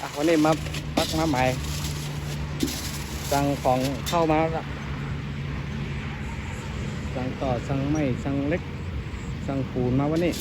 อะวันนี้มาปักมาใหม่สั่งของเข้ามาแล้วสั่งต่อสั่งไม่สั่งเล็กสั่งปูนมาวันนี้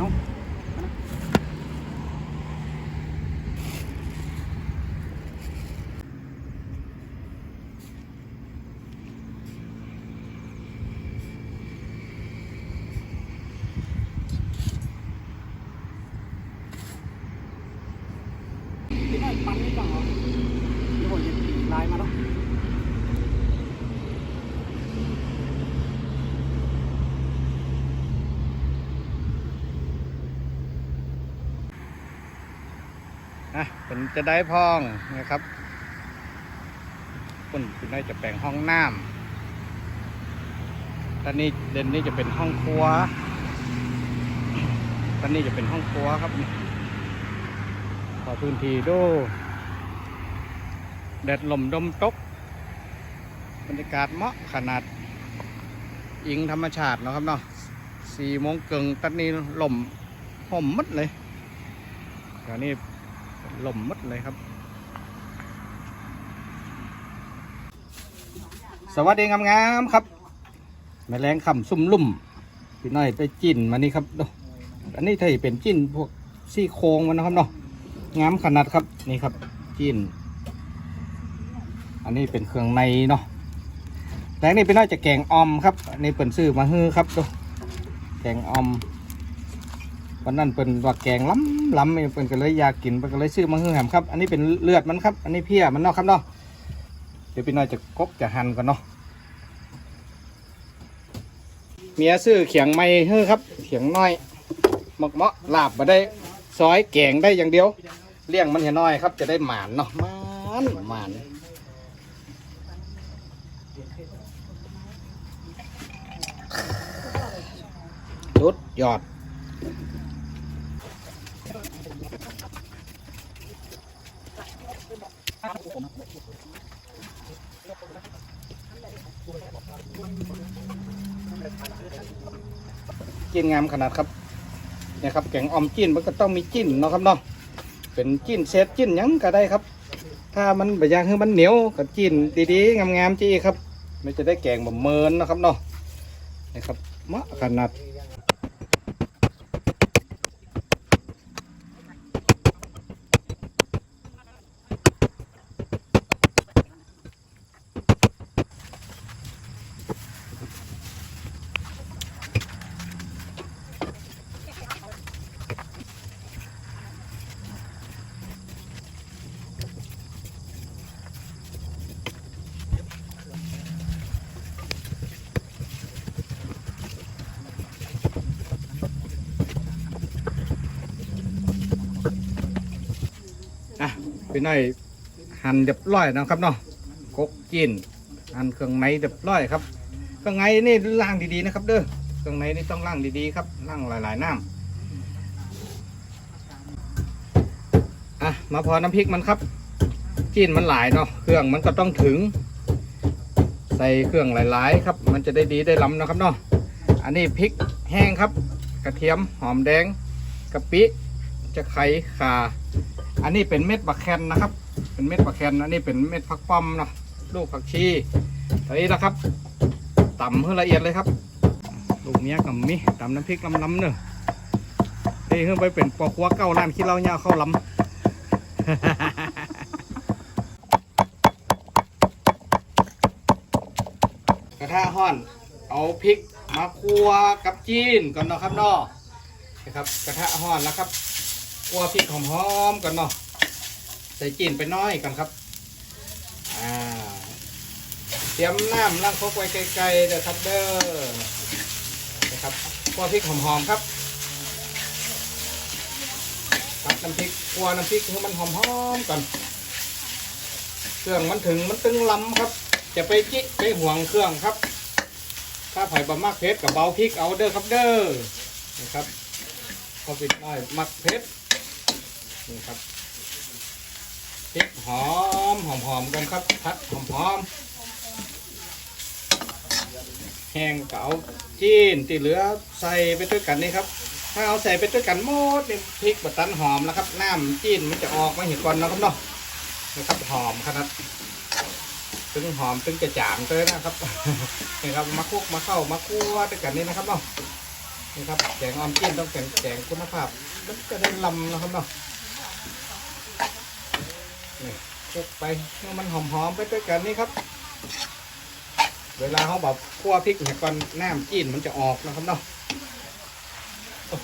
ยวที่นั่นปั๊มนี่ก่อนเหรอที่ผมจะไลน์มาแล้ว อะเป็นจะได้พองนะครับคุณคุณได้จะแปลงห้องน้ำตอนนี้เด่นนี้จะเป็นห้องครัวตอนนี้จะเป็นห้องครัวครับขอพื้นที่ดูแดดลมดมตกบรรยากาศเหมาะขนาดอิงธรรมชาติเนาะครับเนาะสี่โมงเกิงตอนนี้ลมห่มหมดเลยตอนนี้ ลมมดเลยครับ สวัสดีงามๆครับ แมลงคำซุ่มลุ่มพี่น้อยไปจิ้นมานี่ครับอันนี้ถ้าเป็นจิ้นพวกซี่โครงมันนะครับเนาะงามขนาดครับนี่ครับจิ้น อันนี้เป็นเครื่องในเนาะแรงนี่พี่น้อยจะแกงออมครับอันนี้เปิ่นซื้อมาฮื้อครับดูแกงออมวันนั้นเป็นว่าแกงล้ำ ล้ำเป็นก็เลยอยากกินเพิ่นก็เลยซื้อมาให้แหมครับ อันนี้เป็นเลือดมันครับ อันนี้เพี้ยมันเนาะครับเนาะ เดี๋ยวพี่น้อยจะกบจะหั่นก่อนเนาะ เมียซื้อเขียงไม้เฮ้อครับ เขียงน้อยหมกเมาะลาบมาได้ซอยแกงได้อย่างเดียว เลี้ยงมันเห็นน้อยครับ จะได้หมานเนาะหมานหมานสุดยอด จิ้นงามขนาดครับเนี่ยครับแกงออมจิ้นมันก็ต้องมีจิ้นเนาะครับเนาะเป็นจิ้นเซตจิ้นยังก็ได้ครับ ถ้ามันแบบอย่างคือมันเหนียวก็จิ้นดีๆงามๆจี้ครับ ไมันจะได้แกงแบบเมินเนาะครับเนาะนี่ครับมะขนาดอะ พี่น้อยหั่นเรียบร้อยนะครับเนาะกกจิ้นหั่นเครื่องในเรียบร้อยครับเครื่องในนี่ล้างดีๆนะครับ เด้อเครื่องในนี่ต้องล้างดีๆครับล้างหลายๆน้ำอะมาพอน้ำพริกมันครับจิ้นมันหลายเนาะเครื่องมันก็ต้องถึง ใส่เครื่องหลายๆ ครับ มันจะได้ดีได้ล้ำนะครับเนาะอันนี้พริกแห้งครับ กระเทียมหอมแดงกะปิจะไข่ข่า อันนี้เป็นเม็ดบักแคนนะครับ เป็นเม็ดบักแคนอันนี้เป็นเม็ดผักป้อมนะลูกผักชีอันนี้นะครับตำให้ละเอียดเลยครับลูกเมียกับมีตำน้ำพริกลำๆเนอะนี่ขึ้นไปเป็นปอคัวเก้าล้านขี้เล้าเนี่ยเข้าลำกระทะห่อน เอาพริกมาคั่วกับจีนก่อนเนาะครับเนาะนะครับ กระทะห่อนแล้วครับ คั่วพริกหอมๆกันเนาะใส่จีนไปน้อยกันครับอ่าเสรียมน้ำล้างคกไว้ไกลๆเด้อครับเด้อนะครับคั่วพริกหอมๆครับตักน้ำพริกคั่วน้ำพริกให้มันหอมๆก่อนเครื่องมันถึงมันตึงล้ำครับ จะไปจิไปห่วงเครื่องครับ ถ้าไผ่บะมักเพชรกับเบาพริกเอาเด้อครับเด้อนะครับพอปิดน้อยมักเพชร นี่ครับพริกหอมหอมหอมกันครับพัดหอมหอมแห้งก็เอาจีนที่เหลือใส่ไปด้วยกันนี่ครับ ถ้าเอาใส่ไปด้วยกันหมดนี่พริกบะตันหอมแล้วครับน้ำจีนมันจะออกมาเห็นก่อนนะครับเนาะนะครับหอมขนาดตึงหอมตึงจะจางเลยนะครับนี่ครับมาคุกมาเข้ามาคั่วด้วยกันนี่นะครับเนาะนี่ครับแกงออมจีนต้องแกงแกงคุณภาพมันจะได้ลำนะครับเนาะ นี่คลุกไปให้มันหอมๆไปด้วยกันนี่ครับ เวลาเขาแบบคั่วพริกเนี่ยก่อนน้ำจีนมันจะออกนะครับเนาะโอ้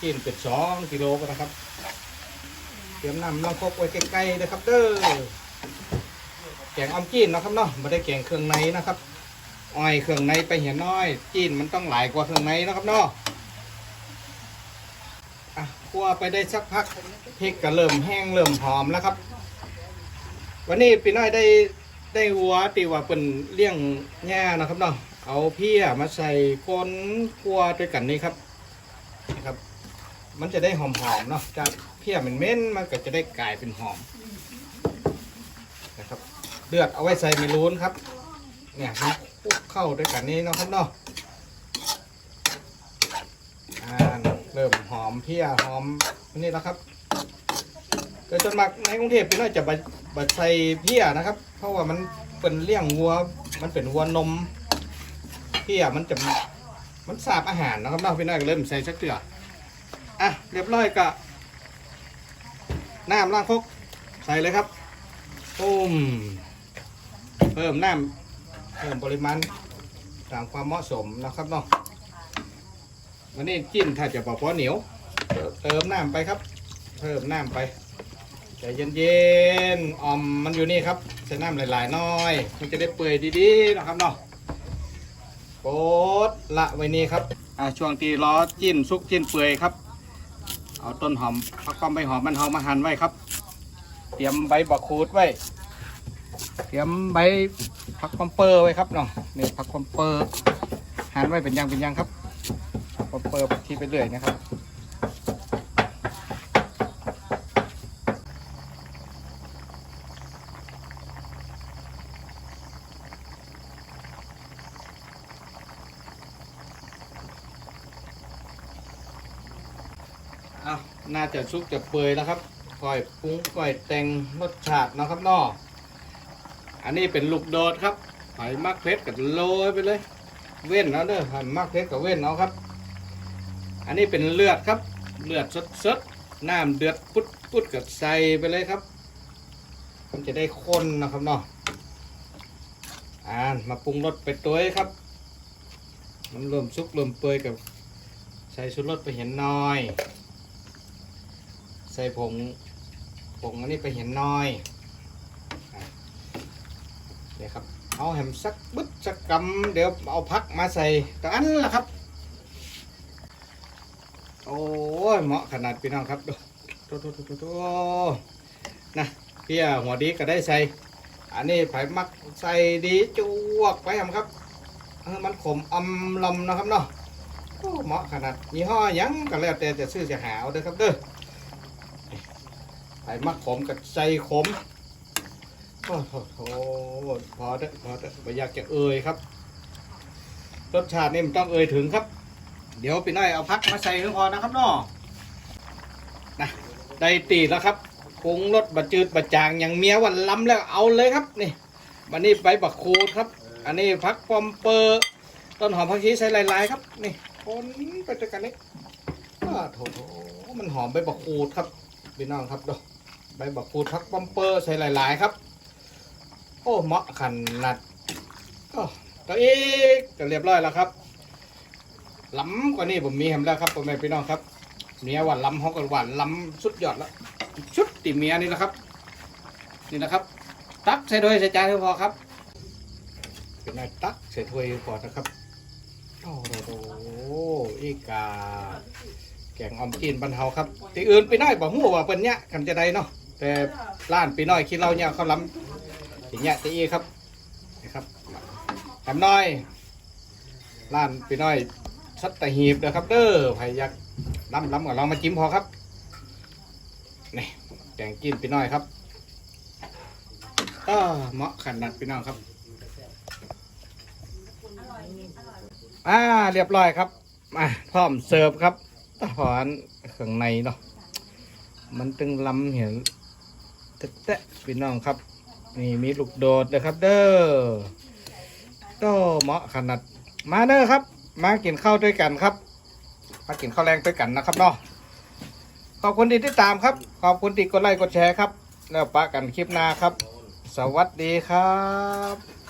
จีนเป็นสองกิโลก็นะครับเตรียมน้ำน้ำครกไว้ใกล้ๆเลยครับ เด้อแกงออมจีนนะครับเนาะไม่ได้แกงเครื่องในนะครับอ้อยเครื่องในไปเห็นน้อย จีนมันต้องหลายกว่าเครื่องในนะครับเนาะอะคั่วไปได้สักพักพริกก็เริ่มแห้งเริ่มหอมแล้วครับ วันนี้ปีน้อยได้ได้วัวตีว่าเป็นเลี้ยงหญ้านะครับเนาะเอาเพี้ยมาใส่ก้นคั่วด้วยกันนี่ครับนะครับ มันจะได้หอมๆเนาะจากเพี้ยเหม็นๆมันก็จะได้กลายเป็นหอมนะครับเลือดเอาไว้ใส่เมลูนครับ เนี่ยคลุกเข้าด้วยกันนี้เนะครับเนาะอ่าเริ่มหอมเพี้ยหอมนี่แล้วครับโดยส่วนมากในกรุงเทพพี่น้อยจะ บับัใส่เพี้ยนะครับ เพราะว่ามันเป็นเลี้ยงวัว มันเป็นวัวนมเพี้ยมันจะมันสาบอาหารนะครับเนาะพี่น้อยก็เริ่มใส่สักเตืออะเรียบร้อยก็น้ำล้างคกใส่เลยครับปุ้มเพิ่มน้ำเพิ่มปริมาณตามความเหมาะสมนะครับเนาะวันนี้จิ้นถ้าจะบอกว่าเหนียว เติมน้ำไปครับ เพิ่มน้ำไป ใจเย็นๆออมมันอยู่นี่ครับใส่น้ำหลายๆน้อย มันจะได้เปื่อยดีๆนะครับเนาะโปดละไว้นี่ครับอ่าช่วงที่ล้อจิ้นซุกจิ้นเปื่อยครับ เอาต้นหอมพักความใบหอมมันเฮามาหั่นไว้ครับ เตรียมใบบักคูดไว้ เตรียมใบผักคอมเปอร์ไว้ครับเนาะนี่ผักคอมเปอร์หั่นไว้เป็นยังเป็นยังครับผักคอมเปอร์ที่ไปเรื่อยนะครับ น่าจะซุกจะเปื่อยแล้วครับก้อยปรุงก้อยแต่งรสชาตินะครับนออันนี้เป็นลูกโดดครับหอยมักเพชรกับโรยไปเลย เว้นเอาเด้อหอยมักเพชรกับเว้นเอาครับ อันนี้เป็นเลือดครับ เลือดสดสดน้ำเดือดปุดปุดกับใส่ไปเลยครับ มันจะได้ข้นนะครับเนาะอ่ามาปรุงรสไปตัวครับมันริ่มซุกริ่มเปื่อยกับใส่ชุดรสไปเห็นน้อย ใส่ผงผงอันนี้ไปเห็นน้อยเดี๋ยวครับเอาแหมสักบึดสักกำเดี๋ยวเอาพักมาใส่ตอันละครับ โอ้ยเหมาะขนาดพี่น้องครับดูโตโตโตโตนะเพี่หัวดีก็ได้ใส่ อันนี้ไผ่มักใส่ดีจวกไปครับเออมันขมอำลำนะครับเนาะเหมาะขนาดยี่ห้อยังก็แล้วแต่จะซื้อจะหาเอาเด้อครับเด้อ ไอ้มักขมกับใจขมโอ้โหพอเด้อพอเด้อไม่อยากจะเอ่ยครับ รสชาตินี่มันต้องเอ่ยถึงครับ เดี๋ยวพี่น้อยเอาพักมาใส่ก็พอนะครับนาะนะได้ตีแล้วครับปรุงรสบะจืดบะจางอย่างเมียวันล้ำแล้วเอาเลยครับนี่วันนี้ใบบักคูดครับ อันนี้พักปอมเปอร์ต้นหอมผักชีใส่ลายๆครับ นี่คนไปด้วยกันนี่อ้โถโถมันหอมใบบักคูดครับพี่น้องครับดู ใบบักคูดพักปอมเปอร์ใส่หลาย ๆ ครับ โอ้เหมาะขันาดก็ตัวอีกก็เรียบร้อยแล้วครับล้ำกว่านี้ผมมีแฮมแล้วครับพ่อแม่พี่น้องครับเมียหวานล้ำฮอกหวานล้ำสุดยอดแล้วชุดติเมียนี่นะครับ นี่นะครับ ตักใส่โดยใส่จานพอครับเป็นนายตักใส่ถ้วยก่อนะครับโอ้โหอีกาแกงออมจีนบรรเทาครับตีอื่นไปน้บอกหูว่าเป็นเนี้ยกันจะได้เนาะ แต่ร้านไปน้อยคิดเราเนี่ยเขาล้ำอย่างเงี้ยตีอีครับนะครับแถมน้อยร้านไปน้อยสัตหีบนะครับเด้อใครอยากล้ำล้ำกับลองมาจิ้มพอครับนี่แกงกินไปน้อยครับก็เหมาะขนาดพี่น้องครับอ่าเรียบร้อยครับมาพร้อมเสิร์ฟครับตะหอนเครื่องในเนาะมันตึงลำเห็น แตะพี่น้องครับ นี่มีลูกโดดนะครับ เด้อก็เหมาะขนาดมาเด้อครับ มากินข้าวด้วยกันครับ มากินข้าวแรงด้วยกันนะครับเนาะขอบคุณที่ติดตามครับ ขอบคุณที่กดไลค์กดแชร์ครับ แล้วปะกันคลิปหน้าครับ สวัสดีครับ